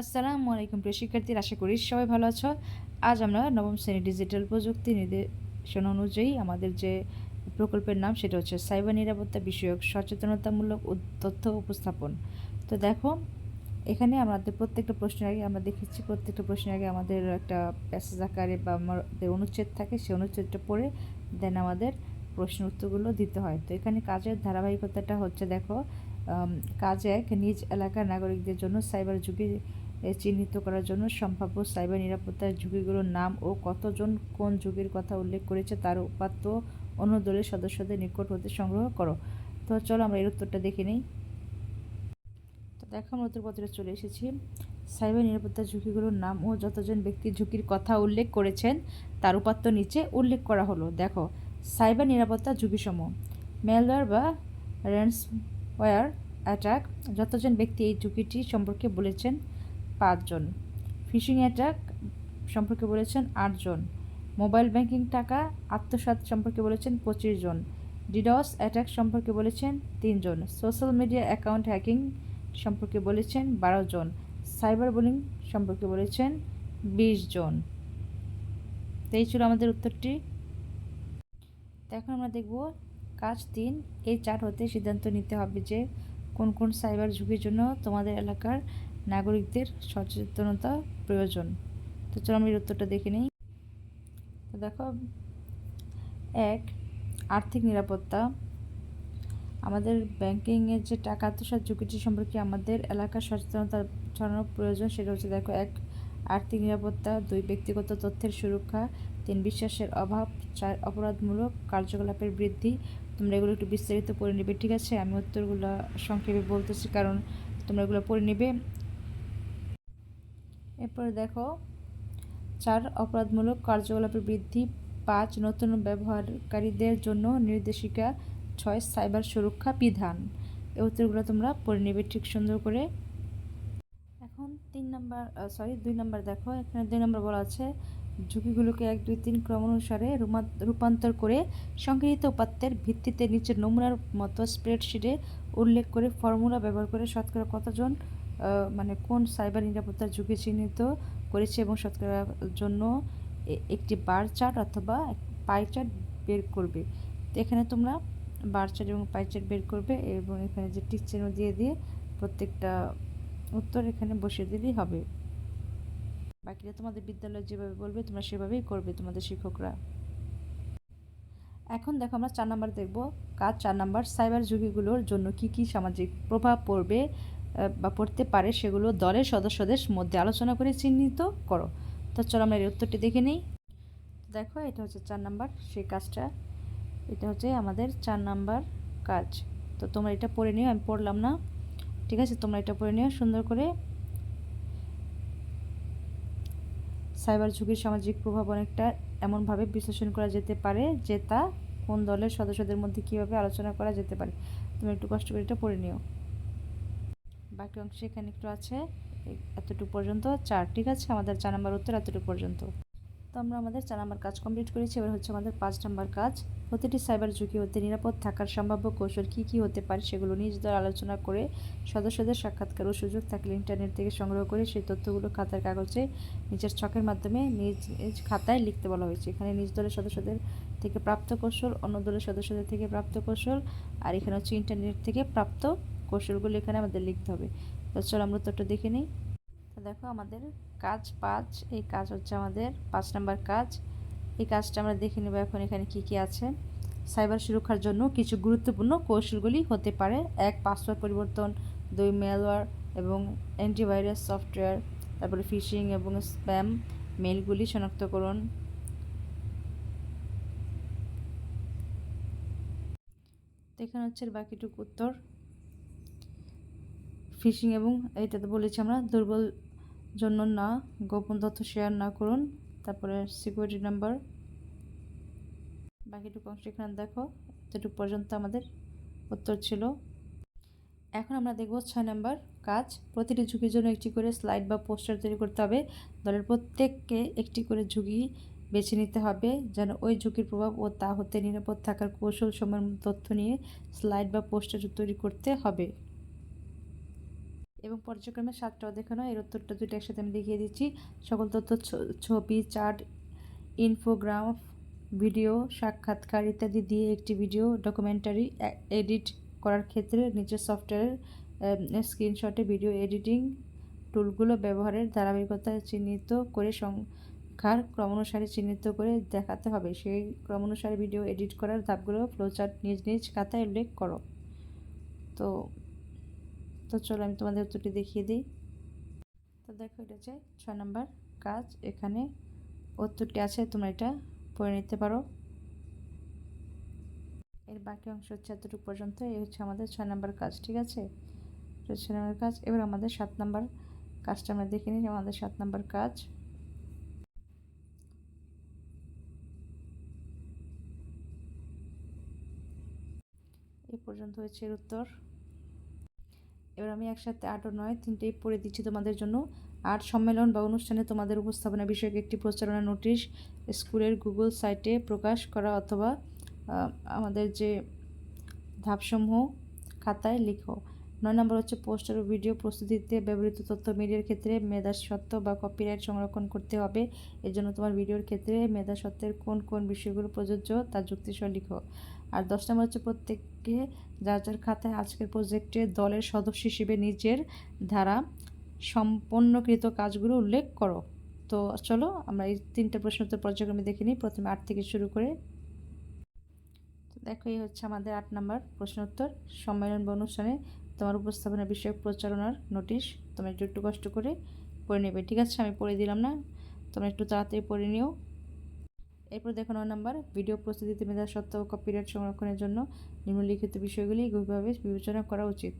আসসালামু আলাইকুম প্রিয় শিক্ষার্থীর, আশা করি সবাই ভালো আছো। আজ আমরা নবম শ্রেণি ডিজিটাল প্রযুক্তি নির্দেশনা অনুযায়ী আমাদের যে প্রকল্পের নাম, সেটা হচ্ছে সাইবার নিরাপত্তা বিষয়ক সচেতনতামূলক তথ্য উপস্থাপন। তো দেখো, এখানে আমাদের প্রত্যেকটা প্রশ্নের আগে আমরা দেখেছি, প্রত্যেকটা প্রশ্নের আগে আমাদের একটা প্যাসেজ আকারে বা আমাদের অনুচ্ছেদ থাকে, সেই অনুচ্ছেদটা পড়ে দেন আমাদের প্রশ্ন উত্তরগুলো দিতে হয়। তো এখানে কাজের ধারাবাহিকতাটা হচ্ছে দেখো কাজ এক, নিজ এলাকার নাগরিকদের জন্য সাইবার এ চিহ্নিত করার জন্য সম্ভাব্য সাইবার নিরাপত্তার ঝুঁকিগুলোর নাম ও কতজন কোন ঝুঁকির কথা উল্লেখ করেছে তার উপাত্ত অন্য দলের সদস্যদের নিকট হতে সংগ্রহ করো। তো চলো আমরা এর উত্তরটা দেখে নিই। তো দেখো, আমরা উত্তরপত্রে চলে এসেছি। সাইবার নিরাপত্তার ঝুঁকিগুলোর নাম ও যতজন ব্যক্তি ঝুঁকির কথা উল্লেখ করেছেন, তার উপাত্ত নিচে উল্লেখ করা হলো। দেখো, সাইবার নিরাপত্তা ঝুঁকিসমূহ। ম্যালওয়্যার বা র্যান্সওয়্যার অ্যাটাক যতজন ব্যক্তি এই ঝুঁকিটি সম্পর্কে বলেছেন পাঁচজন। ফিশিং অ্যাটাক সম্পর্কে বলেছেন আটজন। মোবাইল ব্যাংকিং টাকা আত্মসাৎ সম্পর্কে বলেছেন পঁচিশ জন ডিডস অ্যাটাক সম্পর্কে বলেছেন তিনজন। সোশ্যাল মিডিয়া অ্যাকাউন্ট হ্যাকিং সম্পর্কে বলেছেন বারো জন সাইবার বুলিং সম্পর্কে বলেছেন বিশ জন তো ছিল আমাদের উত্তরটি। তো এখন আমরা দেখব কাজ তিন। এই চার্ট হতে সিদ্ধান্ত নিতে হবে যে কোন কোন সাইবার ঝুঁকির জন্য তোমাদের এলাকার নাগরিকদের সচেতনতা প্রয়োজন। তো চলো আমি উত্তরটা দেখে নিই। তো দেখো, এক, আর্থিক নিরাপত্তা। আমাদের ব্যাংকিংয়ের যে টাকা আত্মসাৎ ঝুঁকিটি সম্পর্কে আমাদের এলাকার সচেতনতা ছড়ানো প্রয়োজন সেটা হচ্ছে দেখো, এক, আর্থিক নিরাপত্তা, দুই, ব্যক্তিগত তথ্যের সুরক্ষা, তিন, বিশ্বাসের অভাব, চার, অপরাধমূলক কার্যকলাপের বৃদ্ধি। তোমরা এগুলো একটু বিস্তারিত পড়ে নেবে, ঠিক আছে? আমি উত্তরগুলো সংক্ষেপে বলতেছি, কারণ তোমরা এগুলো পড়ে নেবে। এরপরে দেখো, চার অপরাধমূলক কার্যকলাপের বৃদ্ধি, পাঁচ নতুন ব্যবহারকারীদের জন্য নির্দেশিকা, ছয় সাইবার সুরক্ষা বিধান। এই উত্তরগুলো তোমরা পড়ে নেবে ঠিক সুন্দর করে। এখন তিন নাম্বার সরি দুই নাম্বার দেখো, এখানে দুই নাম্বার বলা আছে, ঝুঁকিগুলোকে এক দুই তিন ক্রম অনুসারে রূপান্তর করে সংগৃহীত উপাত্তের ভিত্তিতে নিচের নমুনার মতো স্প্রেডশিটে উল্লেখ করে ফর্মুলা ব্যবহার করে শতকরা কতজন মানে কোন সাইবার নিরাপত্তার ঝুঁকি চিহ্নিত করেছে এবং শতকরা জন্য একটি বার চার্ট অথবা পাই চার্ট বের করবে। তো এখানে তোমরা বার চার্ট এবং পাই চার্ট বের করবে এবং এখানে যে টিক চিহ্ন দিয়ে দিয়ে প্রত্যেকটা উত্তর এখানে বসিয়ে দিলেই হবে। বাকিটা তোমাদের বিদ্যালয়ে যেভাবে বলবে, তোমরা সেভাবেই করবে তোমাদের শিক্ষকরা। এখন দেখো আমরা চার নাম্বার দেখব। কাজ চার নাম্বার? সাইবার ঝুঁকিগুলোর জন্য কি কি সামাজিক প্রভাব পড়বে? বা পড়তে পারে সেগুলো দলের সদস্যদের মধ্যে আলোচনা করে চিহ্নিত করো। তো চলো আমরা এর উত্তরটি দেখে নিই। দেখো, এটা হচ্ছে চার নাম্বার সেই কাজটা। এটা হচ্ছে আমাদের চার নাম্বার কাজ। তো তোমরা এটা পড়ে নিও, আমি পড়লাম না। ঠিক আছে, তোমরা এটা পড়ে নিও সুন্দর করে। সাইবার ঝুঁকির সামাজিক প্রভাব অনেকটা এমনভাবে বিশ্লেষণ করা যেতে পারে যে তা কোন দলের সদস্যদের মধ্যে কীভাবে আলোচনা করা যেতে পারে। তুমি একটু কষ্ট করে এটা পড়ে নিও। বাকি অংশ এখানে একটু আছে। এতটুকু পর্যন্ত। চার, ঠিক আছে? আমাদের চার নাম্বার উত্তর এতটুকু পর্যন্ত। তো আমরা আমাদের চার নাম্বার কাজ কমপ্লিট করেছি। এবার হচ্ছে আমাদের পাঁচ নাম্বার কাজ। প্রতিটি সাইবার ঝুঁকি হতে নিরাপদ থাকার সম্ভাব্য কৌশল কী কী হতে পারে সেগুলো নিজ দল আলোচনা করে সদস্যদের সাক্ষাৎকার ও সুযোগ থাকলে ইন্টারনেট থেকে সংগ্রহ করে সেই তথ্যগুলো খাতার কাগজে নিজের ছকের মাধ্যমে নিজ নিজ খাতায় লিখতে বলা হয়েছে। এখানে নিজ দলের সদস্যদের থেকে প্রাপ্ত কৌশল, অন্য দলের সদস্যদের থেকে প্রাপ্ত কৌশল, আর এখানে হচ্ছে ইন্টারনেট থেকে প্রাপ্ত কৌশলগুলো এখানে আমাদের লিখতে হবে। তো চলো আমরা উত্তরটা দেখে নিই। তো দেখো আমাদের কাজ পাঁচ, এই কাজ হচ্ছে আমাদের পাঁচ নাম্বার কাজ। এই কাজটা আমরা দেখে নেব এখন এখানে কি কি আছে। সাইবার সুরক্ষার জন্য কিছু গুরুত্বপূর্ণ কৌশলগুলি হতে পারে। এক, পাসওয়ার্ড পরিবর্তন। দুই মেলওয়্যার এবং অ্যান্টিভাইরাস সফটওয়্যার তারপরে ফিশিং এবং স্প্যাম মেলগুলি শনাক্তকরণ। তো এখানে হচ্ছে বাকিটুকু উত্তর। ফিশিং এবং এইটাতে বলেছি আমরা, দুর্বল জন্য না, গোপন তথ্য শেয়ার না করুন। তারপরে সিকিউরিটি নাম্বার বাকিটুকু অংশ এখানে দেখো, এতটুকু পর্যন্ত আমাদের উত্তর ছিল। এখন আমরা দেখব ছয় নাম্বার কাজ। প্রতিটি ঝুঁকির জন্য একটি করে স্লাইড বা পোস্টার তৈরি করতে হবে। দলের প্রত্যেককে একটি করে ঝুঁকি বেছে নিতে হবে, যেন ওই ঝুঁকির প্রভাব ও তা হতে নিরাপদ থাকার কৌশল সময় তথ্য নিয়ে স্লাইড বা পোস্টার তৈরি করতে হবে। এবং পর্যায়ক্রমে সাতটাও দেখানো, এর উত্তরটা দুটো একসাথে আমি দেখিয়ে দিচ্ছি। সকল তথ্য ছবি, চার্ট, ইনফোগ্রাফ, ভিডিও, সাক্ষাৎকার ইত্যাদি দিয়ে একটি ভিডিও, ডকুমেন্টারি এডিট করার ক্ষেত্রে নিজের সফটওয়্যারের স্ক্রিনশটে ভিডিও এডিটিং টুলগুলো ব্যবহারের ধারাবাহিকতা চিহ্নিত করে সংখ্যার ক্রমানুসারে চিহ্নিত করে দেখাতে হবে। সেই ক্রমানুসারে ভিডিও এডিট করার ধাপগুলো, ফ্লোচার্ট নিজ নিজ খাতায় উল্লেখ করো। তো তো চলো আমি তোমাদের উত্তরটি দেখিয়ে দিই। তো দেখো এটা হচ্ছে ছয় নম্বর কাজ। এখানে উত্তরটি আছে, তোমরা এটা পড়ে নিতে পারো। এর বাকি অংশ হচ্ছে এতটুকু পর্যন্ত। এই হচ্ছে আমাদের ছয় নম্বর কাজ, ঠিক আছে? ছয় নম্বর কাজ, এবার আমাদের সাত নম্বর কাজটা আমরা দেখে নিই, আমাদের সাত নম্বর কাজ। এ পর্যন্ত হয়েছে এর উত্তর। এবার আমি একসাথে আট ও নয় তিনটেই পড়ে দিচ্ছি তোমাদের জন্য। আর্ট সম্মেলন বা অনুষ্ঠানে তোমাদের উপস্থাপনা বিষয়ক একটি প্রচারণা নোটিশ স্কুলের গুগল সাইটে প্রকাশ করা অথবা আমাদের যে ধাপসমূহ খাতায় লিখো। নয় নম্বর হচ্ছে পোস্টার ও ভিডিও প্রস্তুতিতে ব্যবহৃত তথ্য মিডিয়ার ক্ষেত্রে মেধা সত্ত্ব বা কপিরাইট সংরক্ষণ করতে হবে। এর জন্য তোমার ভিডিওর ক্ষেত্রে মেধা সত্ত্বের কোন কোন বিষয়গুলো প্রযোজ্য তার যুক্তিসহ লিখো। আর দশ নম্বর হচ্ছে প্রত্যেককে যার যার খাতায় আজকের প্রজেক্টে দলের সদস্য হিসেবে নিজের ধারা সম্পন্নকৃত কাজগুলো উল্লেখ করো। তো চলো আমরা এই তিনটা প্রশ্ন উত্তর পর্যায়ক্রমে দেখে নিই। প্রথমে আট থেকে শুরু করে তো দেখো, এই হচ্ছে আমাদের আট নম্বর প্রশ্ন উত্তর। সম্মেলন বা অনুষ্ঠানে তোমার উপস্থাপনা বিষয়ক প্রচারণার নোটিশ তোমরা একটু একটু কষ্ট করে পড়ে নেবে। ঠিক আছে? আমি পড়ে দিলাম না? তোমরা একটু তাড়াতাড়ি পড়ে নিও। এরপর দেখো নয় নম্বর। ভিডিও প্রস্তুতিতে মেধা সত্ত্ব কপিরাইট সংরক্ষণের জন্য নিম্নলিখিত বিষয়গুলি গভীরভাবে বিবেচনা করা উচিত।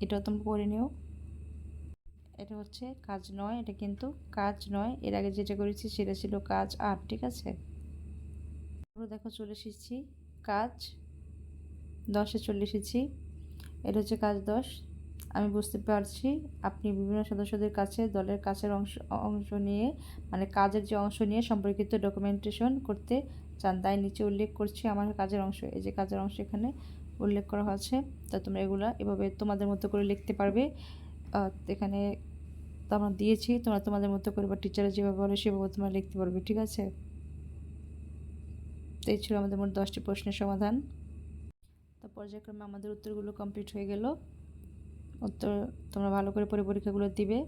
এটাও তোমরা পড়ে নিও। এটা হচ্ছে কাজ নয়, এটা কিন্তু কাজ নয়। এর আগে যেটা করেছি সেটা ছিল কাজ আট, ঠিক আছে? দেখো চলে এসেছি কাজ। দশে চলে এসেছি। এটা হচ্ছে কাজ দশ। আমি বুঝতে পারছি আপনি বিভিন্ন সদস্যদের কাছে দলের কাছের অংশ অংশ নিয়ে মানে কাজের যে অংশ নিয়ে সম্পর্কিত ডকুমেন্টেশন করতে চান, তাই নিচে উল্লেখ করছি আমার কাজের অংশ। এই যে কাজের অংশ এখানে উল্লেখ করা হয়েছে, তা তোমরা এগুলা এভাবে তোমাদের মতো করে লিখতে পারবে। এখানে তো আমরা দিয়েছি, তোমরা তোমাদের মতো করে বা টিচার যেভাবে বলে সেভাবে তোমরা লিখতে পারবে, ঠিক আছে? তো এই ছিল আমাদের মোট দশটি প্রশ্নের সমাধান। তো পর্যায়ক্রমে আমাদের উত্তরগুলো কমপ্লিট হয়ে গেল। উত্তর তোমরা ভালো করে পরে পরীক্ষাগুলো দিবে।